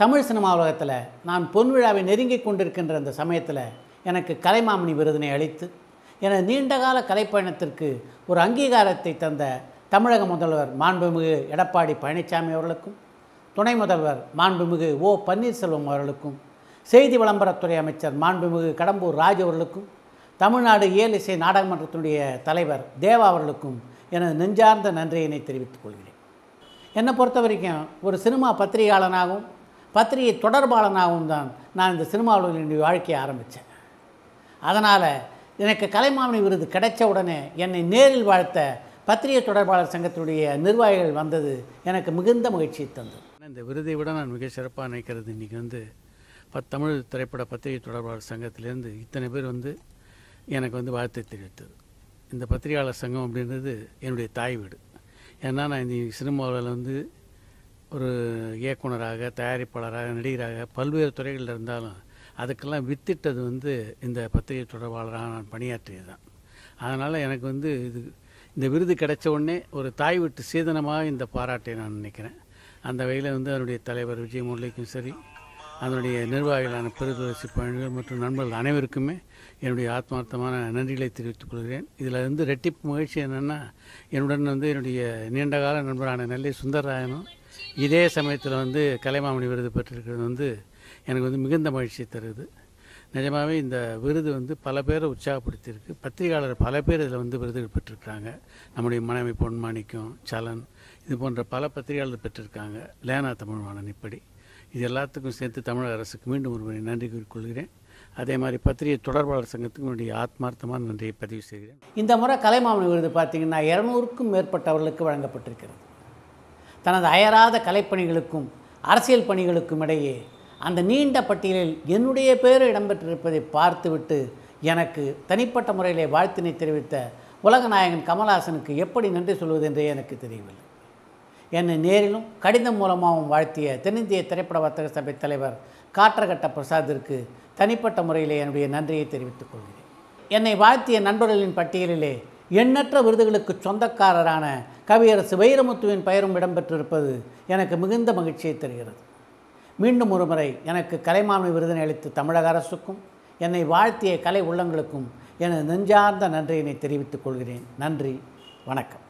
Tamil cinema உலகத்தில் நான் பொன் விழாவை நெருங்கி கொண்டிருக்கின்ற அந்த சமயத்தில் எனக்கு கலைமாமணி விருதினை அளித்து எனது நீண்டகால கலைப்பயணத்திற்கு ஒரு அங்கீகாரத்தை தந்த தமிழக முதல்வர் மாண்புமிகு எடப்பாடி பழனிசாமி அவர்களுக்கும் துணை முதல்வர் மாண்புமிகு ஓ பன்னீர்செல்வம் அவர்களுக்கும் செய்தி விளம்பரத்துறை அமைச்சர் மாண்புமிகு கடம்பூர் ராஜ் அவர்களுக்கும் தமிழ்நாடு இயல் இசை நாடகமன்றத்தினுடைய தலைவர் தேவா அவர்களுக்கும் எனது நெஞ்சார்ந்த நன்றியினை தெரிவித்துக் கொள்கிறேன். என்னை பொறுத்த வரைக்கும் ஒரு சினிமா பத்திரிகையாளனாகவும் பத்திரிகை தொடர்பாளனாகவும் தான் நான் இந்த சினிமாவில் என்னுடைய வாழ்க்கையை ஆரம்பித்தேன். அதனால் எனக்கு கலைமாமணி விருது கிடைச்ச உடனே என்னை நேரில் வாழ்த்த பத்திரிகை தொடர்பாளர் சங்கத்தினுடைய நிர்வாகிகள் வந்தது எனக்கு மிகுந்த மகிழ்ச்சியை தந்தது. இந்த விருதை விட நான் மிக சிறப்பாக நினைக்கிறது இன்றைக்கி வந்து பத் தமிழ் திரைப்பட பத்திரிகை தொடர்பாளர் சங்கத்திலேருந்து இத்தனை பேர் வந்து எனக்கு வந்து வாழ்த்து தெரிவித்தது. இந்த பத்திரிகையாளர் சங்கம் அப்படின்றது என்னுடைய தாய் வீடு. ஏன்னா நான் இந்த சினிமாவில் வந்து ஒரு இயக்குனராக தயாரிப்பாளராக நடிகராக பல்வேறு துறைகளில் இருந்தாலும் அதுக்கெல்லாம் வித்திட்டது வந்து இந்த பத்திரிகை தொடர்பாளராக நான் பணியாற்றியது தான் அதனால் எனக்கு வந்து இது இந்த விருது கிடைச்ச உடனே ஒரு தாய் விட்டு சீதனமாக இந்த பாராட்டை நான் நினைக்கிறேன். அந்த வகையில் வந்து அதனுடைய தலைவர் விஜய் முரளிக்கும் சரி அதனுடைய நிர்வாகிகளான பெருதுரசி பயணிகள் மற்றும் நண்பர்கள் அனைவருக்குமே என்னுடைய ஆத்மார்த்தமான நன்றிகளை தெரிவித்துக் கொள்கிறேன். இதில் வந்து ரெட்டிப்பு மகிழ்ச்சி என்னென்னா என்னுடன் வந்து என்னுடைய நீண்டகால நண்பரான நெல்லை சுந்தரராயனும் இதே சமயத்தில் வந்து கலைமாமணி விருது பெற்றிருக்கிறது வந்து எனக்கு வந்து மிகுந்த மகிழ்ச்சி தருது. நிஜமாகவே இந்த விருது வந்து பல பேரை உற்சாகப்படுத்தியிருக்கு. பத்திரிகையாளர் பல பேர் இதில் வந்து விருதுகள் பெற்றிருக்காங்க நம்முடைய மனைவி பொன்மாணிக்கம் சலன் இது போன்ற பல பத்திரிகையாளர் பெற்றிருக்காங்க. லேனா தமிழ்வாணன் இப்படி. இது எல்லாத்துக்கும் சேர்த்து தமிழக அரசுக்கு மீண்டும் ஒரு முறை நன்றி கூறிக்கொள்கிறேன் அதே மாதிரி பத்திரிகை தொடர்பாளர் சங்கத்துக்கு என்னுடைய ஆத்மார்த்தமான நன்றியை பதிவு செய்கிறேன். இந்த முறை கலைமாமணி விருது பார்த்திங்கன்னா இரநூறுக்கும் மேற்பட்டவர்களுக்கு வழங்கப்பட்டிருக்கிறது. தனது அயராத கலைப்பணிகளுக்கும் அரசியல் பணிகளுக்கும் இடையே அந்த நீண்ட பட்டியலில் என்னுடைய பேர் இடம்பெற்றிருப்பதை பார்த்துவிட்டு எனக்கு தனிப்பட்ட முறையிலே வாழ்த்தினை தெரிவித்த உலகநாயகன் கமல்ஹாசனுக்கு எப்படி நன்றி சொல்வது என்றே எனக்கு தெரியவில்லை. என்னை நேரிலும் கடிதம் மூலமாகவும் வாழ்த்திய தென்னிந்திய திரைப்பட வர்த்தக சபை தலைவர் காற்றகட்ட பிரசாத்திற்கு தனிப்பட்ட முறையிலே என்னுடைய நன்றியை தெரிவித்துக் கொள்கிறேன். என்னை வாழ்த்திய நண்பர்களின் பட்டியலிலே எண்ணற்ற விருதுகளுக்கு சொந்தக்காரரான கவியரசு வைரமுத்துவின் பெயரும் இடம்பெற்றிருப்பது எனக்கு மிகுந்த மகிழ்ச்சியை தருகிறது. மீண்டும் ஒருமுறை எனக்கு கலைமான்மை விருதினை அளித்து தமிழக அரசுக்கும் என்னை வாழ்த்திய கலை உள்ளங்களுக்கும் எனது நெஞ்சார்ந்த நன்றியினை தெரிவித்துக் கொள்கிறேன். நன்றி. வணக்கம்.